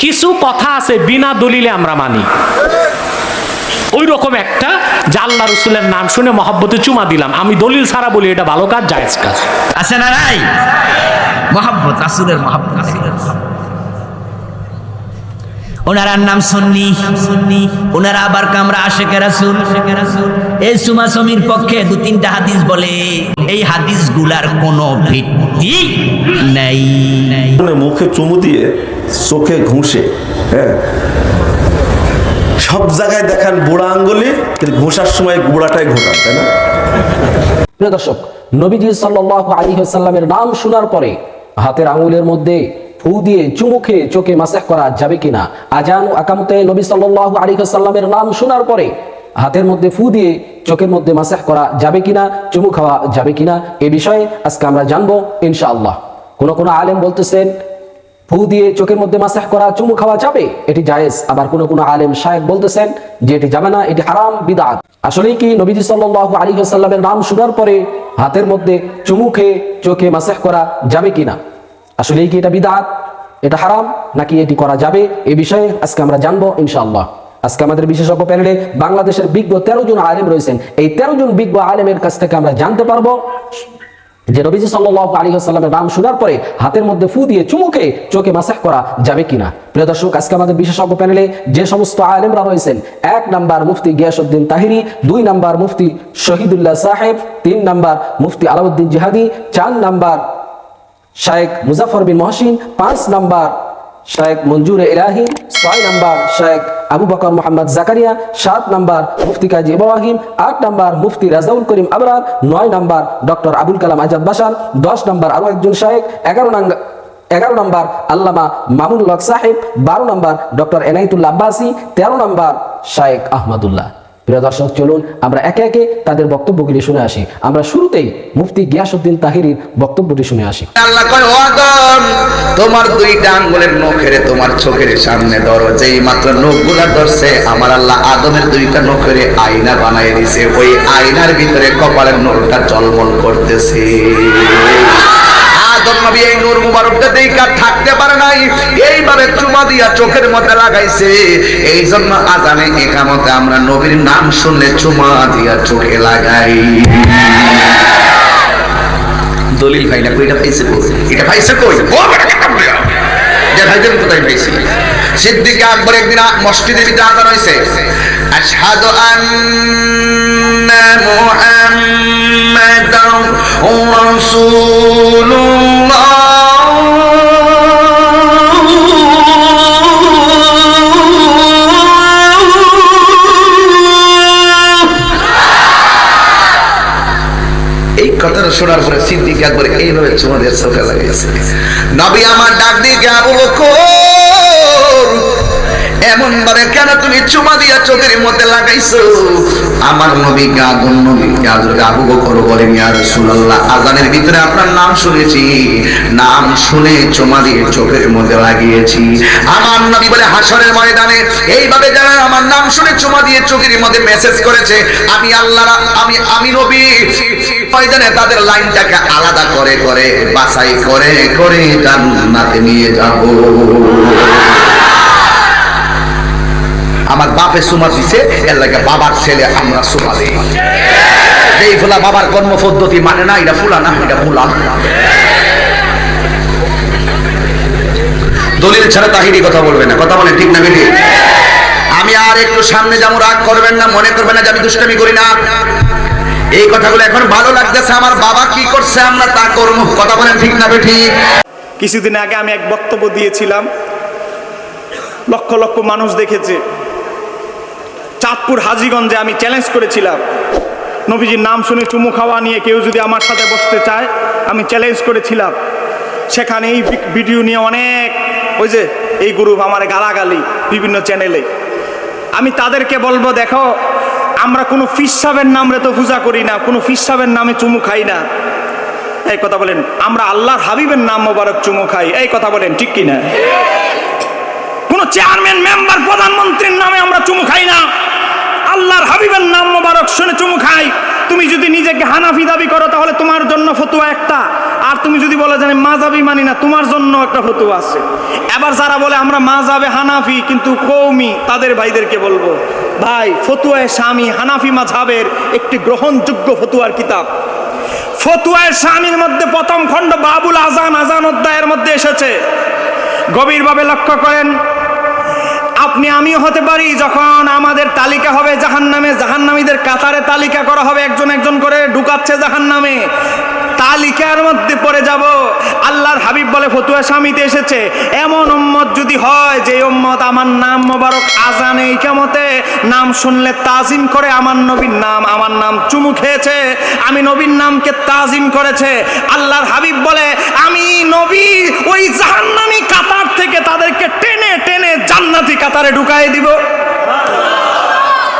কিছু কথা আছে বিনা দলিলে আমরা মানি। ওই রকম একটা যে আল্লাহ রসুলের নাম শুনে মহাব্বতে চুমা দিলাম। আমি দলিল ছাড়া বলি এটা ভালো কাজ জায়েজ কাজ। আছে না নাই? মহাব্বত রাসুলের মহাব্বত। ওনারার নাম সুন্নি সুন্নি ওনারা আবার কামরা আশেকে রাসুল। এই সুমাসমির পক্ষে দু তিনটা হাদিস বলে। এই হাদিসগুলার কোনো ভিত্তি নাই নাই। মুখে চুমু দিয়ে চোখে ঘুষে হ্যাঁ? সব জায়গায় দেখান বুড়া আঙ্গুলি, কিন্তু ঘুষার সময় বুড়াটাই ঘোটান তাই না? প্রিয় দর্শক, নবীজি সাল্লাল্লাহু আলাইহি ওয়াসাল্লামের নাম শোনার পরে হাতের আঙুলের মধ্যে ফু দিয়ে চুমুখে চোখে মাসাহ করা যাবে কিনা, আজান আকামতে নবী আলাইহি ওয়াসাল্লামের নাম শোনার পরে হাতের মধ্যে ফু দিয়ে চোখের মধ্যে মাসাহ করা যাবে কিনা, চুমু খাওয়া যাবে কিনা, এ বিষয়ে আজকে আমরা জানব ইনশাআল্লাহ। কোন কোন আলেম বলতেছেন ফু দিয়ে চোখের মধ্যে মাসাহ করা, চুমু খাওয়া যাবে? এটি জায়েজ। আবার কোন কোন আলেম শায়েক বলতেছেন যে এটি যাবে না, এটি হারাম বিদআত আসলেই কি নবীজি সাল্লাল্লাহু আলাইহি ওয়াসাল্লামের নাম শোনার পরে হাতের মধ্যে চুমু খেয়ে চোখে মাসাহ করা যাবে কিনা? আসলেই কি এটা বিদাত? এটা হারাম? নাকি এটি করা যাবে? এ বিষয়ে আজকে আমরা জানব ইনশাআল্লাহ। আজকে আমাদের বিশেষজ্ঞ প্যানেলে বাংলাদেশের বিজ্ঞ তেরো জন আলেম রয়েছেন। এই তেরো জন বিজ্ঞ আলেমের কাছ থেকে আমরা জানতে পারব যে নবীজি সাল্লাল্লাহু আলাইহি ওয়াসাল্লামের নাম শোনার পরে হাতের মধ্যে ফু দিয়ে চুমুকে চোখে মাসাহ করা যাবে কিনা? প্রিয় দর্শক, আজকে আমাদের বিশেষজ্ঞ প্যানেলে যে সমস্ত আলেমরা রয়েছেন, এক নাম্বার মুফতি গিয়াসউদ্দিন তাহিরি, দুই নাম্বার মুফতি শহীদুল্লাহ সাহেব, তিন নাম্বার মুফতি আলাউদ্দিন জিহাদি, চার নাম্বার শায়েখ মুজাফর বিন মহসিন, পাঁচ নাম্বার শায়েখ মঞ্জুর ইলাহি ছয় নাম্বার শায়েখ আবু বকর মোহাম্মদ জাকারিয়া, সাত নাম্বার মুফতি কাজী ইব্রাহিম, আট নাম্বার মুফতি রাজাউল করিম আবরার, নয় নাম্বার ডক্টর আবুল কালাম আজাদ বাসার, দশ নাম্বার আরও একজন শাহেক এগারো নাম্বার এগারো নম্বর আল্লামা মামুনুল সাহেব, বারো নম্বর ডক্টর এনাইতুল্লা আব্বাসি, তেরো নম্বর শায়েক আহমদুল্লাহ। প্রিয় দর্শক, চলুন আমরা একে একে তাদের বক্তব্যগুলি শুনে আসি। আমরা শুরুতেই মুফতি গিয়াসউদ্দিন তাহিরির বক্তব্যটি শুনে আসি। আল্লাহ কয়, ও আদম, তোমার দুইটা আঙ্গুলের নখেরে তোমার চোখের সামনে ধরো। যেই মাত্র নখগুলা ধরছে, আমার আল্লাহ আদমের দুইটা নখেরে আয়না বানাই দিছে। ওই আয়নার ভিতরে কপালের নূরটা জলমল করতেছে। আদম নবী এই নূর মুবারকটা থাকতে পারে নাই এইভাবে চুমা দিয়া চোখের মধ্যে লাগাইছে। এই জন্য আজানে একামতে আমরা নবীর নাম শুনলে চুমা দিয়া চোখে লাগাই। দলিল পাইছে কই? এটা পাইছে কই? ও ভাইদের কোথায় সিদ্দিক আকবর একদিন ভিতরে আজান আশহাদু শোনার পরে সিদ্দিক একবার এইভাবে চুমাদের চোখে লাগিয়েছে নবী আমার ডাক দিয়ে আবু বকর? এমন ভাবে কেন তুমি চুমা দিয়া চোখের মধ্যে লাগাইছো? আমার নবী গাদন নবী গাদর আবু বকর বলেন, ইয়া রাসূলুল্লাহ, আজানের ভিতরে আপনার নাম শুনেছি। নাম শুনে চুমা দিয়ে চোখের মধ্যে লাগিয়েছি। আমার নবী বলে হাসরের ময়দানে এইভাবে যারা আমার নাম শুনে চুমা দিয়ে চোখের মধ্যে মেসেজ করেছে, আমি আল্লাহ আমি আমি নবী। ময়দানে তাদের লাইনটাকে আলাদা করে করে, বাছাই করে করে জান্নাতে নিয়ে যাব। আমার বাপে সুমা দিছে, এর লাগে বাবার ছেলে আমরা সুমা দিই। এই ফুলা বাবার কর্ম পদ্ধতি মানে না, এটা ফুলা না, এটা ফুলা দলিল ছাড়া তাহিরি কথা বলবে না, কথা বলে ঠিক না বেটি আমি আর একটু সামনে যাব, রাগ করবেন না, মনে করবেন না যে আমি দুষ্টামি করি না। এই কথাগুলো এখন ভালো লাগতেছে, আমার বাবা কি করছে, আমরা তা করব। কথা বলেন ঠিক না বেটি কিছুদিন আগে আমি এক বক্তব্য দিয়েছিলাম, লক্ষ লক্ষ মানুষ দেখেছে। চাঁদপুর হাজিগঞ্জে আমি চ্যালেঞ্জ করেছিলাম। নবীজির নাম শুনে চুমু খাওয়া নিয়ে কেউ যদি আমার সাথে বসতে চায়, আমি চ্যালেঞ্জ করেছিলাম। সেখানে এই ভিডিও নিয়ে অনেক, ওই যে এই গ্রুপ আমার গালাগালি বিভিন্ন চ্যানেলে আমি তাদেরকে বলব, দেখো, আমরা কোনো ফিস সাহেবের নামে তো পূজা করি না, কোনো ফিস সাহেবের নামে চুমু খাই না। এই কথা বলেন, আমরা আল্লাহর হাবিবের নাম মোবারক চুমু খাই, এই কথা বলেন, ঠিক কিনা? কোন চেয়ারম্যান মেম্বার প্রধানমন্ত্রীর নামে আমরা চুমু খাই না। আল্লাহর হাবিবের নাম মোবারক শুনে চুমু খাই। তুমি যদি নিজেকে হানাফি দাবি করো, তাহলে তোমার জন্য ফতুয়া একটা। আর তুমি যদি বলে আমি মাজাবি মানি না, তোমার জন্য একটা ফতুয়া আছে। এবার যারা বলে আমরা মাজাবে হানাফি, কিন্তু কৌমি তাদের ভাইদেরকে বলব, ভাই, ফতুয়ায় স্বামী হানাফি মাঝাবের একটি গ্রহণযোগ্য ফতুয়ার কিতাব। ফতুয়ায় স্বামীর মধ্যে প্রথম খণ্ড বাবুল আজান আজান অধ্যায়ের মধ্যে এসেছে। গভীরভাবে লক্ষ্য করেন আপনি, আমিও হতে পারি যখন আমাদের তালিকা হবে জাহান জাহান্নামে। জাহান্নামীদের কাতারে তালিকা করা হবে, একজন একজন করে ঢুকাচ্ছে জাহান্নামে। তালিকার মধ্যে পড়ে যাব। আল্লাহর হাবিব বলে, ফতুয়া স্বামীতে এসেছে। এমন উম্মত যদি হয়, যে উম্মত আমার নাম মোবারক আজানে ইকামতে নাম শুনলে তাজিম করে আমার নবীর নাম, আমার নাম চুমু খেয়েছে, আমি নবীর নামকে তাজিম করেছে। আল্লাহর হাবিব বলে, আমি নবী, ওই জাহান্নামী কাতার থেকে জান্নাতি ঢুকাই দিব।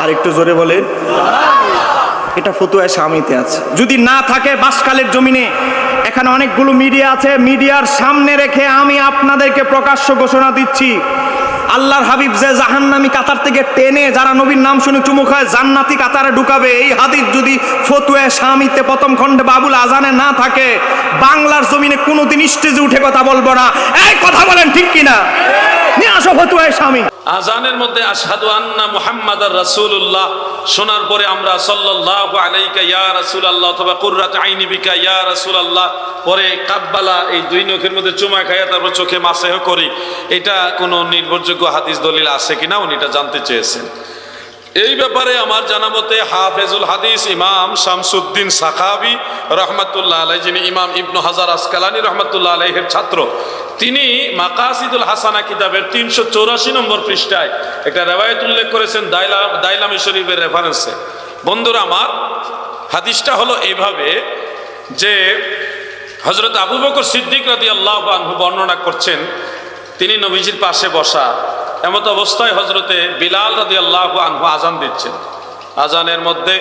আর একটু জোরে বলে। এটা ফতুয়ায় স্বামীতে আছে। যদি না থাকে বাসকালের জমিনে এখানে অনেকগুলো মিডিয়া আছে। মিডিয়ার সামনে রেখে আমি আপনাদেরকে প্রকাশ্য ঘোষণা দিচ্ছি। আল্লাহর হাবিব যে জাহান্নামি কাতার থেকে টেনে যারা নবীর নাম শুনে চুমুক হয় জান্নাতি কাতারে ঢুকাবে। এই হাদিস যদি ফতুয়া স্বামীতে প্রথম খণ্ডে বাবুল আজানে না থাকে বাংলার জমিনে কোনোদিন স্টেজে উঠে কথা বলব না। এই কথা বলেন ঠিক কিনা? আজানের মধ্যে আশহাদু আন্না শোনার পরে আমরা আলাইকা ইয়া অথবা আইনি বিকা ইয়া পরে কাব্বালা, এই দুই নখের মধ্যে চুমা খাইয়া তারপর চোখে মাসেহ করি। এটা কোনো নির্ভরযোগ্য হাদিস দলিল আছে কিনা উনি এটা জানতে চেয়েছেন। এই ব্যাপারে আমার জানা মতে হাফেজুল হাদিস ইমাম শামসুদ্দিন সাখাবি রহমতুল্লাহ আলাই যিনি ইমাম ইবনু হাজার আসকালানি রহমতুল্লাহ আলাইহের ছাত্র তিনি মাকাসিদুল হাসানা কিতাবের তিনশো চৌরাশি নম্বর পৃষ্ঠায় একটা রেওয়ায়ত উল্লেখ করেছেন দাইলা, দাইলামি শরীফের রেফারেন্সে বন্ধুরা আমার, হাদিসটা হলো এইভাবে যে হজরত আবু বকর সিদ্দিক রাদি আল্লাহ আনহু বর্ণনা করছেন, তিনি নবীজির পাশে বসা, এমত অবস্থায় হজরতে বিলাল রাদি আল্লাহ আনহু আজান দিচ্ছেন। আজানের মধ্যে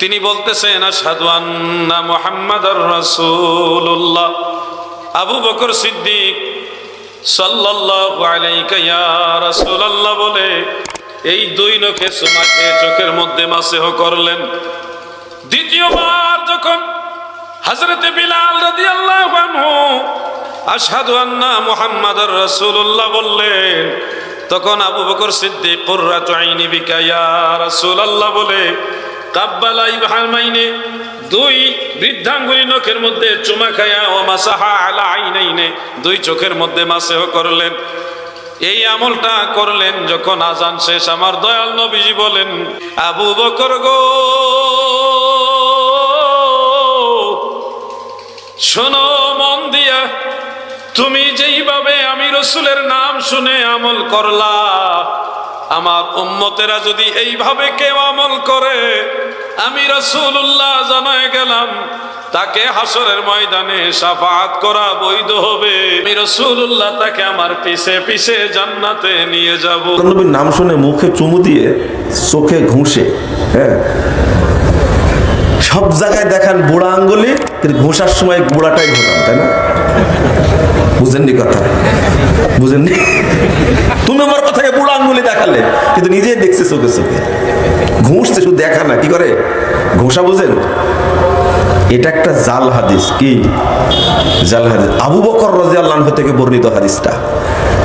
তিনি বলতেছেন, আশহাদু আন্না মুহাম্মাদার রাসূলুল্লাহ। আবু বকর সিদ্দিক রাসূলুল্লাহ বলে, এই দুই নখে সুমাকে চোখের মধ্যে মাসেহ করলেন। দ্বিতীয়বার যখন হজরতে বিলাল রাসূলুল্লাহ বললেন, তখন আবু কাব্বালা ইবহামাইনে দুই বৃদ্ধাঙ্গুলি নখের মধ্যে চুমা খায়া ও মাসাহা আলা আইনাইনে দুই চোখের মধ্যে মাসেহ করলেন। এই আমলটা করলেন যখন আজান শেষ। আমার দয়াল নবীজি বলেন, আবু বকর গো, শোনো মন দিয়া, তুমি যেইভাবে আমি রসুলের নাম শুনে আমল করলা, আমার উম্মতেরা যদি এইভাবে কেউ আমল করে আমি রসুল্লাহ জানায় গেলাম, তাকে হাসরের ময়দানে সাফাত করা বৈধ হবে। আমি রসুল্লাহ তাকে আমার পিছে পিছে জান্নাতে নিয়ে যাব। নবীর নাম শুনে মুখে চুমু দিয়ে চোখে ঘুষে হ্যাঁ? সব জায়গায় দেখান বুড়া আঙ্গুলি কিন্তু ঘোষার সময় গোড়াটাই ঘোরান, তাই না? বুঝেননি কথা? বুঝেননি? তুমি আমার কথাকে বুড়া আঙ্গুলি দেখালে, কিন্তু নিজেই দেখছে চোখে চোখে। ঘুষছে শুধু দেখা না, কি করে? ঘোষা বুঝেন? এটা একটা জাল হাদিস, কি? জাল হাদিস। আবু বকর আনহু থেকে বর্ণিত হাদিসটা।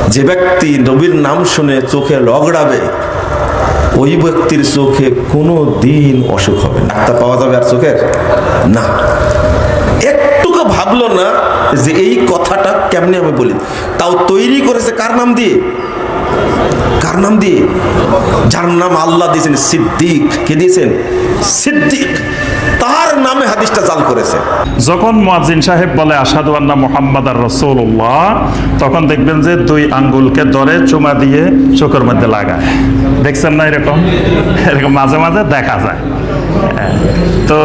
যে ব্যক্তি নবীর নাম শুনে চোখে লগড়াবে ওই ব্যক্তির চোখে কোনো দিন অসুখ হবে না। ডাক্তার পাওয়া যাবে আর চোখের? না। একটুকু ভাবলো না যে এই কথাটা কেমনি আমি বলি? তাও তৈরি করেছে কার নাম দিয়ে? কার নাম দিয়ে? যার নাম আল্লাহ দিয়েছেন সিদ্দিক। কে দিয়েছেন? সিদ্দিক। হাদিসটা জাল করেছে। যখন মুয়াজ্জিন সাহেব বলে আসাদু আন্না মোহাম্মদ আর রসৌল্লাহ তখন দেখবেন যে দুই আঙ্গুলকে ধরে চুমা দিয়ে চোখের মধ্যে লাগায়। দেখছেন না এরকম? এরকম মাঝে মাঝে দেখা যায়। তো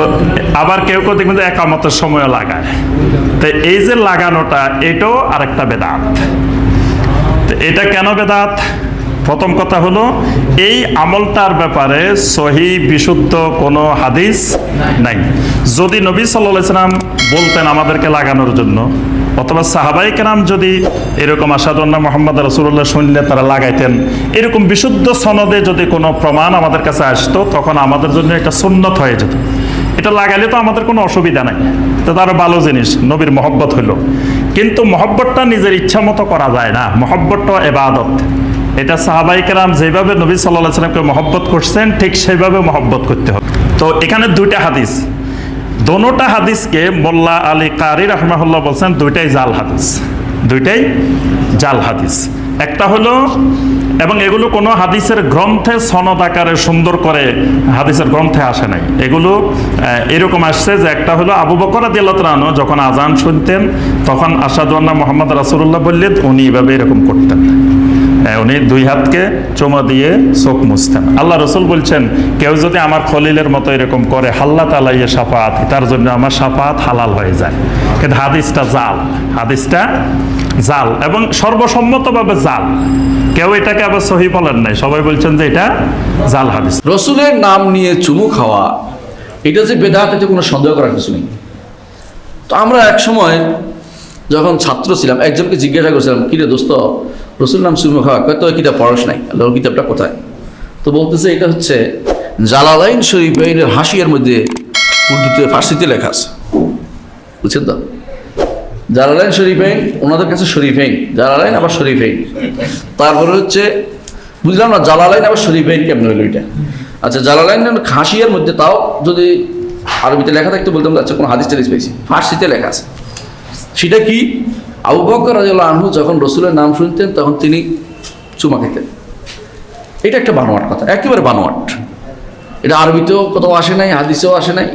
আবার কেউ কেউ দেখবেন যে একামতের সময়ও লাগায়। তো এই যে লাগানোটা, এটাও আরেকটা বেদাত। এটা কেন বেদাত? প্রথম কথা হলো, এই আমলটার ব্যাপারে সহি, বিশুদ্ধ কোনো হাদিস নাই। যদি নবী সাল্লাহ সাল্লাম বলতেন আমাদেরকে লাগানোর জন্য, অথবা সাহাবাই কেরাম যদি এরকম আসাদুল্লাহ মোহাম্মদ রসুল্লাহ শুনলে তারা লাগাইতেন, এরকম বিশুদ্ধ সনদে যদি কোনো প্রমাণ আমাদের কাছে আসতো, তখন আমাদের জন্য একটা সুন্নত হয়ে যেত। এটা লাগাইলে তো আমাদের কোনো অসুবিধা নাই। তো তারও ভালো জিনিস, নবীর মহব্বত হইল। কিন্তু মহব্বতটা নিজের ইচ্ছা মতো করা যায় না। মহব্বতটা এবাদত। এটা সাহাবাই কেরাম যেভাবে নবী সাল্লাহ সাল্লামকে মহব্বত করছেন, ঠিক সেইভাবে মহব্বত করতে হবে। তো এখানে দুইটা হাদিস। দোনোটা হাদিসকে মোল্লা আলী কারি রহমাহুল্লাহ বলছেন, দুইটাই জাল হাদিস। দুইটাই জাল হাদিস। একটা হলো, এবং এগুলো কোনো হাদিসের গ্রন্থে সনদ আকারে সুন্দর করে হাদিসের গ্রন্থে আসে নাই। এগুলো এরকম আসছে যে একটা হলো আবু বকর দিল্লাতরানো যখন আজান শুনতেন, তখন আসাদুল্লাহ মোহাম্মদ রাসুল্লাহ বললেন, উনি এভাবে এরকম করতেন। উনি দুই হাতকে চুমা দিয়ে চোখ মুছতেন। আল্লাহ রসুল বলছেন, কেউ যদি আমার খলিলের মতো এরকম করে হাল্লা তালাইয়ে সাফাত তার জন্য আমার সাফাত হালাল হয়ে যায়। কিন্তু হাদিসটা জাল হাদিসটা জাল এবং সর্বসম্মতভাবে জাল। কেউ এটাকে আবার সহি বলেন নাই, সবাই বলছেন যে এটা জাল হাদিস। রসুলের নাম নিয়ে চুমু খাওয়া, এটা যে বেদাত, এতে কোনো সন্দেহ করার কিছু নেই। তো আমরা এক সময় যখন ছাত্র ছিলাম, একজনকে জিজ্ঞাসা করছিলাম কিরে দোস্ত রসুল নাম চুমু খাওয়া কয় তো কিতাব পড়াস নাই? আল্লাহর কিতাবটা কোথায়? তো বলতেছে এটা হচ্ছে জালালাইন শরীফের হাসিয়ার মধ্যে উর্দুতে ফার্সিতে লেখা আছে। বুঝছেন তো? জালালাইন শরীফাইন ওনাদের কাছে শরীফাইন জালালাইন আবার শরীফাইন তারপরে হচ্ছে, বুঝলাম না, জালালাইন আবার শরীফাইন কেমন হইল এটা? আচ্ছা জালালাইন খাসিয়ার মধ্যে তাও যদি আরবিতে লেখা থাকতে, বলতাম আচ্ছা কোনো হাদিস টাদিস পেয়েছি ফার্সিতে লেখা আছে। সেটা কি? আবু বকর রাজিয়াল্লাহু আনহু যখন রসুলের নাম শুনতেন, তখন তিনি চুমা খেতেন। এটা একটা বানোয়াট কথা, একেবারে বানোয়াট। এটা আরবিতেও কোথাও আসে নাই, হাদিসেও আসে নাই।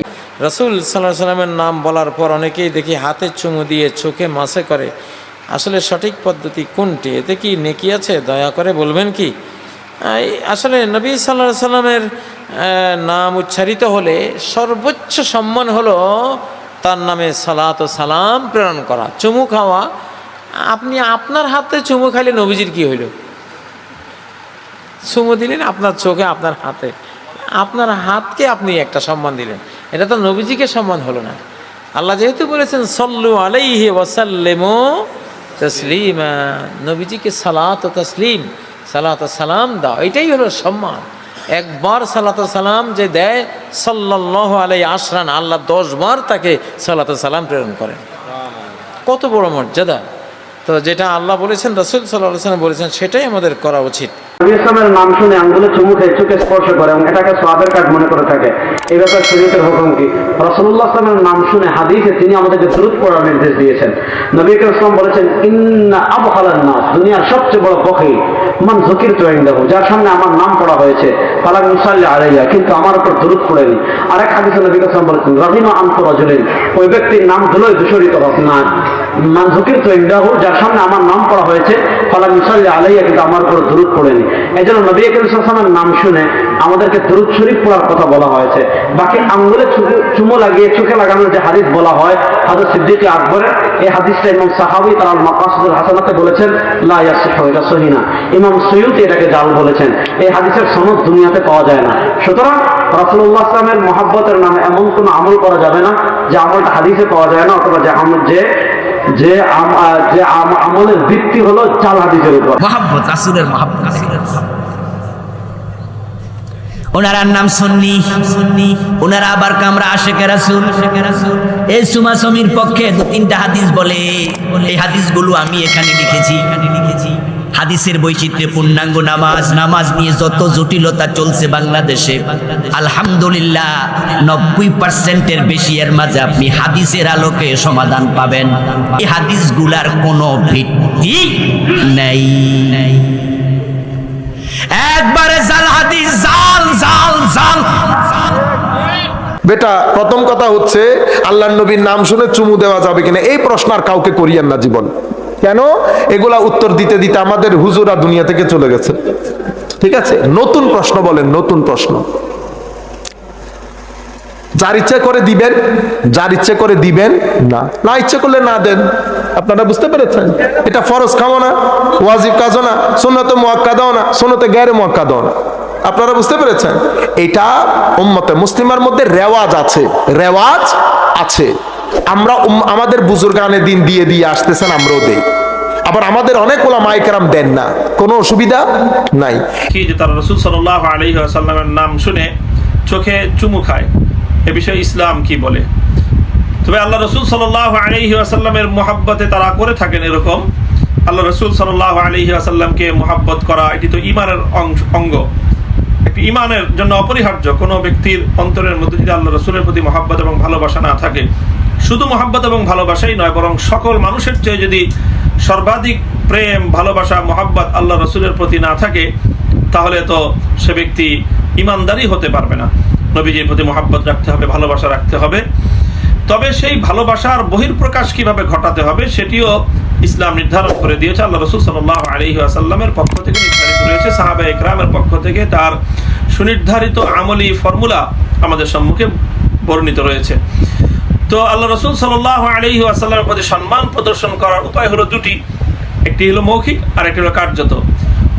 রসুল সাল্লাহ সাল্লামের নাম বলার পর অনেকেই দেখি হাতে চুমু দিয়ে চোখে মাসে করে। আসলে সঠিক পদ্ধতি কোনটি? এতে কি নেকি আছে? দয়া করে বলবেন কি? আসলে নবী সাল্লাহ সাল্লামের নাম উচ্চারিত হলে সর্বোচ্চ সম্মান হলো তার নামে সালাত ও সালাম প্রেরণ করা, চুমু খাওয়া। আপনি আপনার হাতে চুমু খাইলে নবীজির কি হইল? চুমু দিলেন আপনার চোখে, আপনার হাতে। আপনার হাতকে আপনি একটা সম্মান দিলেন। এটা তো নবীজিকে সম্মান হলো না। আল্লাহ যেহেতু বলেছেন, সল্লু আলাইহি ওয়াসাল্লেমো তসলিমা। নবীজিকে সালাত ও তসলিম, সালাত সালাম দাও। এটাই হলো সম্মান। একবার সালাত সালাম যে দেয় সাল্লাহ আলাই আশরান, আল্লাহ দশবার তাকে সালাত সালাম প্রেরণ করেন। কত বড় মর্যাদা। তো যেটা আল্লাহ বলেছেন, রসুল সাল্লাহ সাল্লাম বলেছেন, সেটাই আমাদের করা উচিত। নবী ইসলামের নাম শুনে আঙ্গুলে চুমু খেয়ে চোখে স্পর্শ করে এবং এটাকে সোয়াবের কাজ মনে করে থাকে। এই ব্যাপারে শরীয়তের হুকুম কি? রসুল্লাহ ইসলামের নাম শুনে হাদিসে তিনি আমাদেরকে দ্রুত পড়ার নির্দেশ দিয়েছেন। নবী ইসলাম বলেছেন, ইন্না আবহালান নাস, দুনিয়ার সবচেয়ে বড় পক্ষী মান জকির তোয়াইন্দাহু যার সামনে আমার নাম পড়া হয়েছে ফালাক মুসাল্লি আলাইয়া, কিন্তু আমার উপর দ্রুত পড়েনি। আরেক হাদিসে নবী ইসলাম বলেছেন রাহিমা আন্ত রাজুলিন ওই ব্যক্তির নাম ধুলোয় দূষরিত হোক না। মান জকির তোয়াইন্দাহু যার সামনে আমার নাম পড়া হয়েছে ফালাক মুসাল্লি আলাইয়া, কিন্তু আমার উপর দ্রুত পড়েনি। এই জন্য নবী করিম ইসলামের নাম শুনে আমাদেরকে দরুদ শরীফ পড়ার কথা বলা হয়েছে। বাকি আঙ্গুলে চুমু- লাগিয়ে চোখে লাগানোর যে হাদিস বলা হয় হাজর সিদ্দিক আকবরের, এই হাদিসটা ইমাম সাহাবি তার আল মাকাসুদুল হাসানাতে বলেছেন, লা ইয়াসিহু এটা সহিনা। ইমাম সৈয়দ এটাকে জাল বলেছেন। এই হাদিসের সনদ দুনিয়াতে পাওয়া যায় না। সুতরাং রাসূলুল্লাহ ইসলামের মহাব্বতের নামে এমন কোনো আমল করা যাবে না, যে আমলটা হাদিসে পাওয়া যায় না, অথবা যে আমল যে যে আমলের ভিত্তি হলো চাল হাদিসের উপর। মহাব্বত মহাব্বত। ওনারার নাম সন্নি। সন্নি ওনারা আবার কামরা আশেকে রাসুল। এই সুমাসমির পক্ষে দু তিনটা হাদিস বলে। এই হাদিসগুলো আমি এখানে লিখেছি এখানে লিখেছি। হাদিসের বৈচিত্র্যে পূর্ণাঙ্গ নামাজ নামাজ নিয়ে যত জটিলতা চলছে বাংলাদেশে, আলহামদুলিল্লাহ নব্বই পার্সেন্টের বেশি এর মাঝে আপনি হাদিসের আলোকে সমাধান পাবেন। এই হাদিসগুলার কোনো ভিত্তি নেই। একবারে জাল হাদিস, জাল জাল জাল। বেটা, প্রথম কথা হচ্ছে আল্লাহ নবীর নাম শুনে চুমু দেওয়া যাবে কিনা? এই প্রশ্ন আর কাউকে করিয়েন না জীবন। কেন? এগুলা উত্তর দিতে দিতে আমাদের হুজুরা দুনিয়া থেকে চলে গেছে। ঠিক আছে? নতুন প্রশ্ন বলেন, নতুন প্রশ্ন। যার ইচ্ছে করে দিবেন, যার ইচ্ছে করে দিবেন না। না ইচ্ছে করলে না দেন। আপনারা বুঝতে পেরেছেন? এটা ফরজ খামো না, ওয়াজিব কাজও না, সুন্নতে মোয়াক্কাদাও না, সুন্নতে গ্যারে মোয়াক্কাদাও না। আপনারা বুঝতে পেরেছেন? এটা উম্মতে মুসলিমার মধ্যে রেওয়াজ আছে রেওয়াজ আছে। আমরা আমাদের বুজুর্গানে দিন দিয়ে দিয়ে আসতেছেন, আমরাও দেই। আবার আমাদের অনেক ওলা মাইকারাম দেন না। কোনো অসুবিধা নাই। কি যে তারা রসুল সাল্লাহ আলী আসাল্লামের নাম শুনে চোখে চুমু খায়। এ বিষয়ে ইসলাম কি বলে? তবে আল্লাহ রসুল সাল আলহি আসাল্লামের মোহাব্বতে তারা করে থাকেন এরকম। আল্লাহ রসুল সাল আলহি আসাল্লামকে মোহাব্বত করা এটি তো ইমানের অঙ্গ। একটি ইমানের জন্য অপরিহার্য। কোনো ব্যক্তির অন্তরের মধ্যে যদি আল্লাহ রসুলের প্রতি মহাব্বত এবং ভালোবাসা না থাকে শুধু মহাব্বত এবং ভালোবাসাই নয়, বরং সকল মানুষের চেয়ে যদি সর্বাধিক প্রেম, ভালোবাসা, মহাব্বত আল্লাহ রসুলের প্রতি না থাকে, তাহলে তো সে ব্যক্তি ইমানদারই হতে পারবে না। নবীজির প্রতি মহাব্বত রাখতে হবে, ভালোবাসা রাখতে হবে। তবে সেই ভালোবাসার বহির্প্রকাশ কীভাবে ঘটাতে হবে, সেটিও ইসলাম নির্ধারণ করে দিয়েছে। আল্লাহ রসুল সাল্লাহ আলহি আসাল্লামের পক্ষ থেকে নির্ধারিত রয়েছে সাহাবা ইকরামের পক্ষ থেকে তার সুনির্ধারিত আমলি ফর্মুলা আমাদের সম্মুখে বর্ণিত রয়েছে। তো আল্লাহ রসুল সাল্লাহ আলহি আসাল্লামের প্রতি সম্মান প্রদর্শন করার উপায় হলো দুটি। একটি হলো মৌখিক আর একটি হলো কার্যত।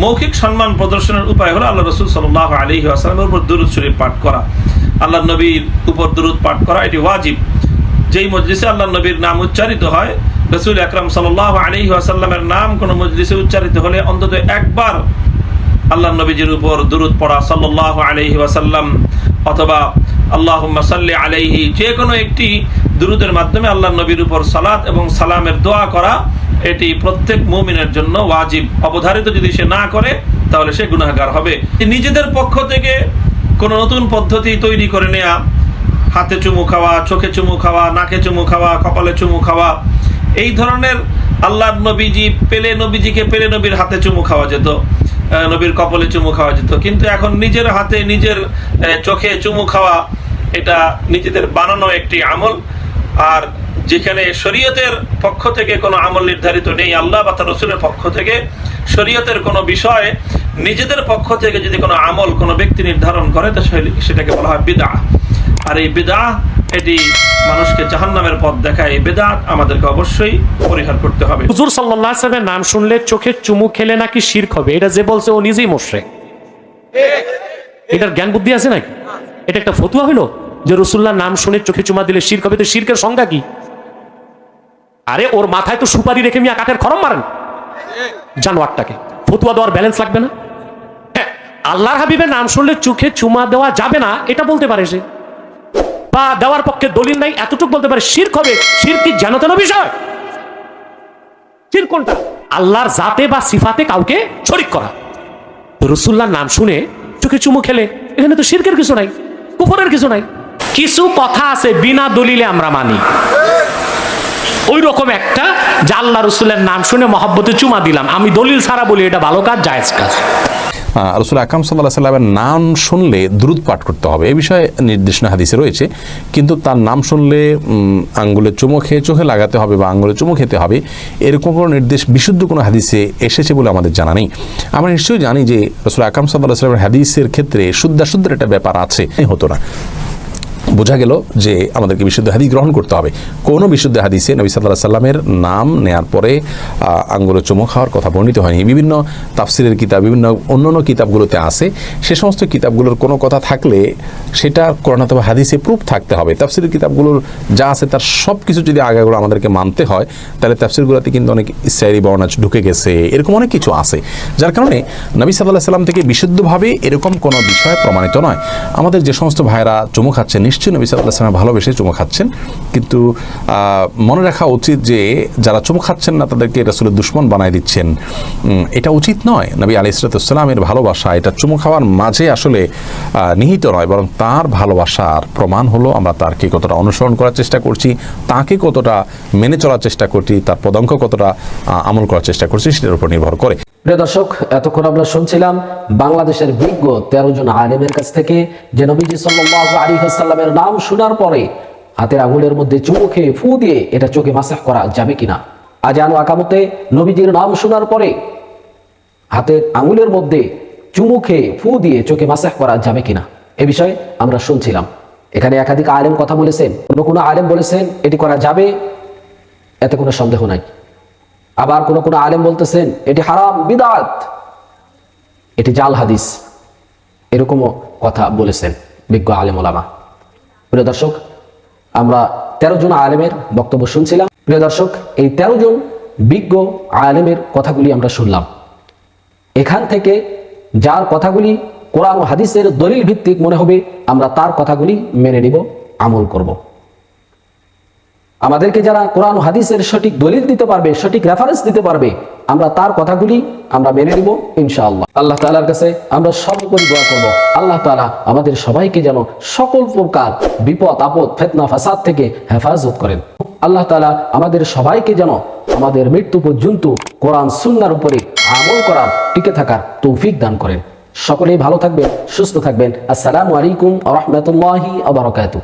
মৌখিক সম্মান প্রদর্শনের উপায় হলো আল্লাহ রসুল সাল্লাহ আলহি আসালামের উপর দুরুদ শরীফ পাঠ করা। আল্লাহ নবীর উপর দুরুদ পাঠ করা, এটি ওয়াজিব। যেই মজলিসে আল্লাহ নবীর নাম উচ্চারিত হয়, রসুল আকরাম সাল্লাহ আলহি আসাল্লামের নাম কোনো মজলিসে উচ্চারিত হলে অন্তত একবার আল্লাহ নবীজির উপর দুরুদ পড়া সাল্লাহ আলহি ওয়াসাল্লাম অথবা আল্লাহ সাল্লি আলাইহি যে কোনো একটি দুরুদের মাধ্যমে আল্লাহ নবীর উপর সালাত এবং সালামের দোয়া করা, এটি প্রত্যেক মুমিনের জন্য ওয়াজিব। অবধারিত যদি সে না করে, তাহলে সে গুনাহগার হবে। নিজেদের পক্ষ থেকে কোনো নতুন পদ্ধতি তৈরি করে নেয়া। হাতে চুমু খাওয়া, চোখে চুমু খাওয়া, নাকে চুমু খাওয়া, কপালে চুমু খাওয়া, এই ধরনের আল্লাহ নবীজি, পেলে নবীজিকে পেলে নবীর হাতে চুমু খাওয়া যেত। নবীর কপালে চুমু খাওয়া যেত। কিন্তু এখন নিজের হাতে, নিজের চোখে চুমু খাওয়া এটা নিজেদের বানানো একটি আমল। আর যেখানে শরীয়তের পক্ষ থেকে কোনো আমল নির্ধারিত নেই, আল্লাহ বা তার রসুলের পক্ষ থেকে। শরীয়তের কোনো বিষয়ে নিজেদের পক্ষ থেকে যদি কোনো আমল কোনো ব্যক্তি নির্ধারণ করে, তো সেটাকে বলা হয় বিদা আর এই বেদা এটি মানুষকে জাহান্নামের পথ দেখায়। এই আমাদেরকে অবশ্যই পরিহার করতে হবে। হুজুর সাল্লাহ সাল্লামের নাম শুনলে চোখে চুমু খেলে নাকি শির্ক হবে এটা যে বলছে ও নিজেই মোশরে এটার জ্ঞান বুদ্ধি আছে নাকি? এটা একটা ফতুয়া হইল? যে রসুল্লাহ নাম শুনে চোখে চুমা দিলে শির্ক হবে তো শির্কের সংজ্ঞা কি? আরে ওর মাথায় তো সুপারি রেখে মিয়া কাঠের খরম মারেন। জানোয়ারটাকে। ফতুয়া দেওয়ার ব্যালেন্স লাগবে না? হ্যাঁ, আল্লাহর হাবিবের নাম শুনলে চোখে চুমা দেওয়া যাবে না এটা বলতে পারে সে। বা দেওয়ার পক্ষে দলিল নাই, এতটুকু বলতে পারে শির্ক হবে। শির কি জানো তেন বিষয়? শির কোনটা? আল্লাহর জাতে বা সিফাতে কাউকে শরিক করা। রসুল্লাহর নাম শুনে চোখে চুমু খেলে। এখানে তো শিরকের কিছু নাই, কুফরের কিছু নাই। কিছু কথা আছে বিনা দলিলে আমরা মানি। ওই রকম একটা যে আল্লাহ রসুলের নাম শুনে মহব্বতে চুমা দিলাম। আমি দলিল ছাড়া বলি, এটা ভালো কাজ, জায়েজ কাজ। রসুল আকরাম সাল্লাহ সাল্লামের নাম শুনলে দ্রুত পাঠ করতে হবে। এ বিষয়ে নির্দেশনা হাদিসে রয়েছে। কিন্তু তার নাম শুনলে আঙ্গুলে চুমো খেয়ে চোখে লাগাতে হবে বা আঙ্গুলে চুমো খেতে হবে, এরকম কোনো নির্দেশ, বিশুদ্ধ কোনো হাদিসে এসেছে বলে আমাদের জানা নেই। আমরা নিশ্চয়ই জানি যে রসুল আকরাম সাল্লাহ সাল্লামের হাদিসের ক্ষেত্রে শুদ্ধাশুদ্ধের একটা ব্যাপার আছে। হতো না। বোঝা গেল যে আমাদেরকে বিশুদ্ধ হাদিস গ্রহণ করতে হবে। কোনো বিশুদ্ধ হাদিসে নবী সাল্লাহ সাল্লামের নাম নেয়ার পরে আঙ্গুলে চুমো খাওয়ার কথা বর্ণিত হয়নি। বিভিন্ন তাফসিরের কিতাব, বিভিন্ন অন্য অন্য কিতাবগুলোতে আছে। সে সমস্ত কিতাবগুলোর কোনো কথা থাকলে সেটা কোরআন অথবা হাদিসে প্রুফ থাকতে হবে। তাফসিরের কিতাবগুলোর যা আছে তার সব কিছু যদি আগাগুলো আমাদেরকে মানতে হয়, তাহলে তাফসিরগুলোতে কিন্তু অনেক ইসরায়েলি বর্ণা ঢুকে গেছে, এরকম অনেক কিছু আছে। যার কারণে নবী সাল্লাহ সাল্লাম থেকে বিশুদ্ধভাবে এরকম কোনো বিষয় প্রমাণিত নয়। আমাদের যে সমস্ত ভাইরা চুমু খাচ্ছেন, নবী সাল্লাহ ভালোবেসে চুমু খাচ্ছেন। কিন্তু মনে রাখা উচিত যে, যারা চুমু খাচ্ছেন না, তাদেরকে রাসুলের দুশ্মন বানায় দিচ্ছেন। এটা উচিত নয়। নবী আলি ইসরাতামের ভালোবাসা, এটা চুমু খাওয়ার মাঝে আসলে নিহিত নয়, বরং তার ভালোবাসার প্রমাণ হলো আমরা তারকে কতটা অনুসরণ করার চেষ্টা করছি, তাকে কতটা মেনে চলার চেষ্টা করছি, তার পদঙ্ক কতটা আমল করার চেষ্টা করছি, সেটার উপর নির্ভর করে। প্রিয় দর্শক, এতক্ষণ আমরা শুনছিলাম বাংলাদেশের বিজ্ঞ তেরো জন আলেমের কাছ থেকে যে নবীজি হাসাল্লামের নাম শোনার পরে হাতের আঙুলের মধ্যে চুমু খেয়ে ফু দিয়ে এটা চোখে মাসাহ করা যাবে কিনা? আজানু আকামতে নবীজির নাম শোনার পরে হাতের আঙুলের মধ্যে চুমু খেয়ে ফু দিয়ে চোখে মাসাহ করা যাবে কিনা? এ বিষয়ে আমরা শুনছিলাম। এখানে একাধিক আলেম কথা বলেছেন। অন্য কোনো আলেম বলেছেন, এটি করা যাবে? এতে কোনো সন্দেহ নাই। আবার কোন কোন আলেম বলতেছেন, এটি হারাম, বিদাত। এটি জাল হাদিস। এরকমও কথা বলেছেন বিজ্ঞ আলেম ওলামা। প্রিয় দর্শক, আমরা তেরো জন আলেমের বক্তব্য শুনছিলাম। প্রিয় দর্শক, এই তেরো জন বিজ্ঞ আলেমের কথাগুলি আমরা শুনলাম। এখান থেকে যার কথাগুলি কোরআন হাদিসের দলিল ভিত্তিক মনে হবে, আমরা তার কথাগুলি মেনে নিব, আমল করব। আমাদেরকে যারা কোরআন হাদিসের সঠিক দলিল দিতে পারবে, সঠিক রেফারেন্স দিতে পারবে, আমরা তার কথাগুলি আমরা মেনে নিব, ইনশাআল্লাহ। আল্লাহ তাআলার কাছে আমরা সর্বোপরি দোয়া করব। আল্লাহ তাআলা আমাদের সবাইকে যেন সকল প্রকার বিপদ, আপদ, ফেতনা, ফাসাদ থেকে হেফাজত করেন। আল্লাহ তালা আমাদের সবাইকে যেন আমাদের মৃত্যু পর্যন্ত কোরআন সুন্নার উপরে আমল করার, টিকে থাকার তৌফিক দান করেন। সকলেই ভালো থাকবেন, সুস্থ থাকবেন। আসসালামু আলাইকুম রহমতুল্লাহি আবরকাতুহ